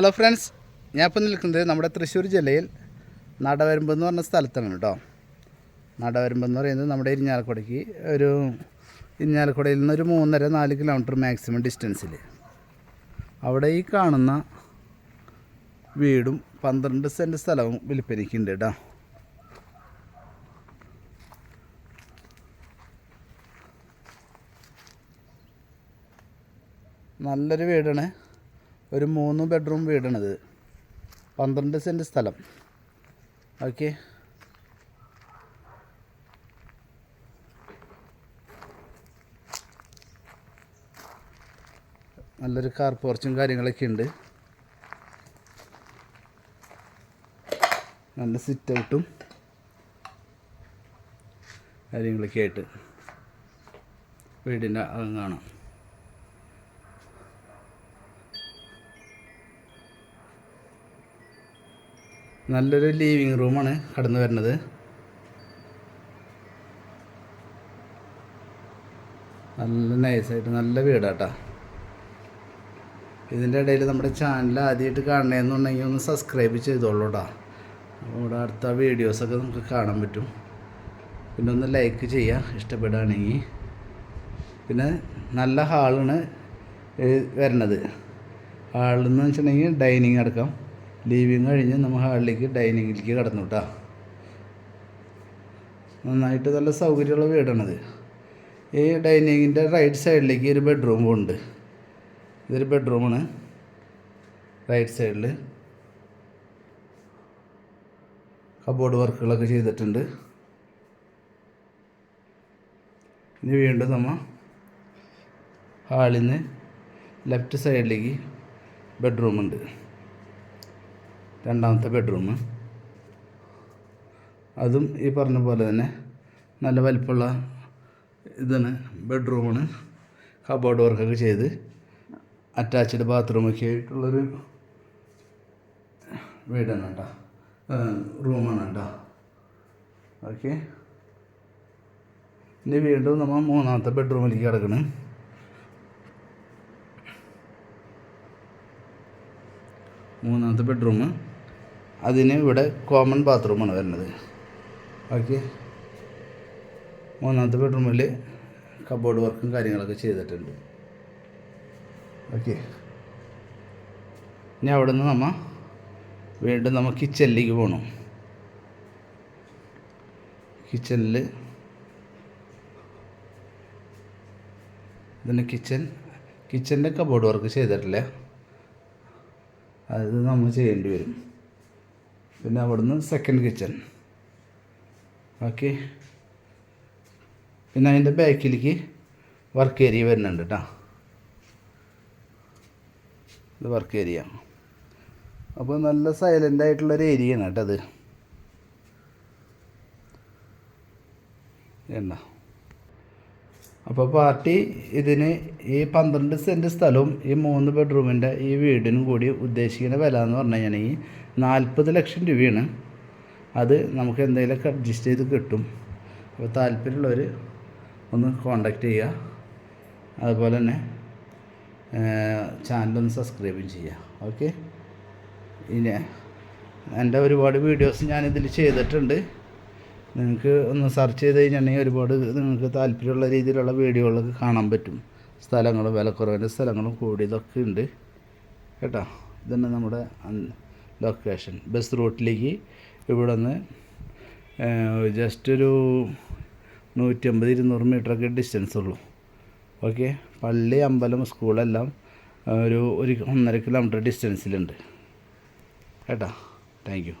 Hello friends ഞാൻ ഇപ്പോൾ നിൽക്കുന്നത് നമ്മുടെ തൃശ്ശൂർ ജില്ലയിൽ നടവരമ്പ് എന്ന് പറഞ്ഞ സ്ഥലത്താണ് കേട്ടോ. നടവരമ്പ് എന്ന് പറയുന്നത് നമ്മുടെ ഇരിഞ്ഞാലക്കുടയ്ക്ക് ഒരു ഇരിഞ്ഞാലക്കുടയിൽ നിന്ന് ഒരു മൂന്നര നാല് കിലോമീറ്റർ മാക്സിമം ഡിസ്റ്റൻസിൽ അവിടെ ഈ കാണുന്ന വീടും പന്ത്രണ്ട് സെന്റ് സ്ഥലവും വിൽപ്പനയ്ക്കുണ്ട് കേട്ടോ. നല്ലൊരു വീടാണ്. ഒരു മൂന്ന് ബെഡ്റൂം വീടാണിത്. പന്ത്രണ്ട് സെന്റ് സ്ഥലം. ഓക്കെ നല്ലൊരു കാർ പോർച്ചും കാര്യങ്ങളൊക്കെ ഉണ്ട്. നല്ല സിറ്റ് ഔട്ടും കാര്യങ്ങളൊക്കെ ആയിട്ട് വീടിന്റെ അകം കാണാം നല്ലൊരു ലീവിങ് റൂമാണ് കടന്നു വരുന്നത്. നല്ല നൈസായിട്ട് നല്ല വീടാട്ടാ. ഇതിന്റെ ഇടയിൽ നമ്മുടെ ചാനൽ ആദ്യമായിട്ട് കാണണമെന്നുണ്ടെങ്കിൽ ഒന്ന് സബ്സ്ക്രൈബ് ചെയ്തോളൂ കേട്ടോ ഇവിടെ അടുത്ത വീഡിയോസൊക്കെ നമുക്ക് കാണാൻ പറ്റും. പിന്നെ ഒന്ന് ലൈക്ക് ചെയ്യുക ഇഷ്ടപ്പെടുകയാണെങ്കിൽ. പിന്നെ നല്ല ഹാളാണ് വരണത് ഹാളെന്ന് വെച്ചിട്ടുണ്ടെങ്കിൽ ഡൈനിങ് അടക്കം. ലീവിങ് കഴിഞ്ഞ് നമ്മൾ ഹാളിലേക്ക് ഡൈനിങ്ങിലേക്ക് കടന്നു കേട്ടോ നന്നായിട്ട് നല്ല സൗകര്യമുള്ള വീടാണത്. ഈ ഡൈനിങ്ങിന്റെ റൈറ്റ് സൈഡിലേക്ക് ഒരു ബെഡ്റൂം ഉണ്ട്. ഇതൊരു ബെഡ്റൂമാണ് റൈറ്റ് സൈഡിൽ കബോർഡ് വർക്കുകളൊക്കെ ചെയ്തിട്ടുണ്ട്. ഇനി വീണ്ടും നമ്മൾ ഹാളിൽ നിന്ന് ലെഫ്റ്റ് സൈഡിലേക്ക് ബെഡ്റൂമുണ്ട് രണ്ടാമത്തെ ബെഡ്റൂം അതും ഈ പറഞ്ഞ പോലെ തന്നെ നല്ല വലിപ്പമുള്ള ഇതാണ് ബെഡ്റൂമാണ് കബോർഡ് വർക്കൊക്കെ ചെയ്ത് അറ്റാച്ച്ഡ് ബാത്റൂമൊക്കെ ആയിട്ടുള്ളൊരു വീടാണ് കേട്ടോ. റൂമാണ് കേട്ടോ. ഓക്കെ ഇനി വീണ്ടും നമ്മൾ മൂന്നാമത്തെ ബെഡ്റൂമിലേക്ക് കിടക്കണം. മൂന്നാമത്തെ ബെഡ്റൂം അതിന് ഇവിടെ കോമൺ ബാത്റൂമാണ് വരുന്നത്. ഓക്കെ മൂന്നാമത്തെ ബെഡ്റൂമിൽ കബോർഡ് വർക്കും കാര്യങ്ങളൊക്കെ ചെയ്തിട്ടുണ്ട്. ഓക്കെ ഇനി അവിടെ നിന്ന് നമ്മൾ വീണ്ടും നമ്മൾ കിച്ചണിലേക്ക് പോകണം കിച്ചണിൽ ഇതിന്റെ കിച്ചൺ കിച്ചന്റെ കബോർഡ് വർക്ക് ചെയ്തിട്ടില്ല. അത് നമ്മൾ ചെയ്യേണ്ടി വരും. പിന്നെ അവിടുന്ന് സെക്കൻഡ് കിച്ചൺ ഓക്കെ പിന്നെ അതിന്റെ ബാക്കിലേക്ക് വർക്ക് ഏരിയ വരുന്നുണ്ട് കേട്ടോ ഇത് വർക്ക് ഏരിയ അപ്പോൾ നല്ല സൈലന്റ് ആയിട്ടുള്ളൊരു ഏരിയയാണ് കേട്ടോ അത്. എന്നാ അപ്പോൾ പാർട്ടി ഇതിന് ഈ പന്ത്രണ്ട് സെന്റ് സ്ഥലവും ഈ മൂന്ന് ബെഡ്റൂമിന്റെ ഈ വീടിനും കൂടി ഉദ്ദേശിക്കുന്ന വില എന്ന് പറഞ്ഞു കഴിഞ്ഞാൽ നാൽപ്പത് ലക്ഷം രൂപയാണ്. അത് നമുക്ക് എന്തെങ്കിലുമൊക്കെ അഡ്ജസ്റ്റ് ചെയ്ത് കിട്ടും. അപ്പോൾ താല്പര്യമുള്ളവർ ഒന്ന് കോണ്ടാക്ട് ചെയ്യുക. അതുപോലെ തന്നെ ചാനൽ ഒന്ന് സബ്സ്ക്രൈബും ചെയ്യുക. ഓക്കെ ഇനി എന്റെ ഒരുപാട് വീഡിയോസ് ഞാനിതിൽ ചെയ്തിട്ടുണ്ട്. നിങ്ങൾക്ക് ഒന്ന് സെർച്ച് ചെയ്ത് കഴിഞ്ഞിട്ടുണ്ടെങ്കിൽ ഒരുപാട് നിങ്ങൾക്ക് താല്പര്യമുള്ള രീതിയിലുള്ള വീഡിയോകളൊക്കെ കാണാൻ പറ്റും. സ്ഥലങ്ങളും വിലക്കുറവിന്റെ സ്ഥലങ്ങളും കൂടിയതൊക്കെ ഉണ്ട്. കേട്ടോ? ഇതന്നെ നമ്മുടെ ലൊക്കേഷൻ ബസ് റൂട്ടിലേക്ക് ഇവിടെ നിന്ന് ജസ്റ്റ് ഒരു നൂറ്റമ്പത് ഇരുന്നൂറ് മീറ്ററൊക്കെ ഡിസ്റ്റൻസ് ഉള്ളൂ. ഓക്കെ പള്ളി അമ്പലം സ്കൂളെല്ലാം ഒരു ഒരു ഒന്നര കിലോമീറ്റർ ഡിസ്റ്റൻസിലുണ്ട് കേട്ടോ? Thank you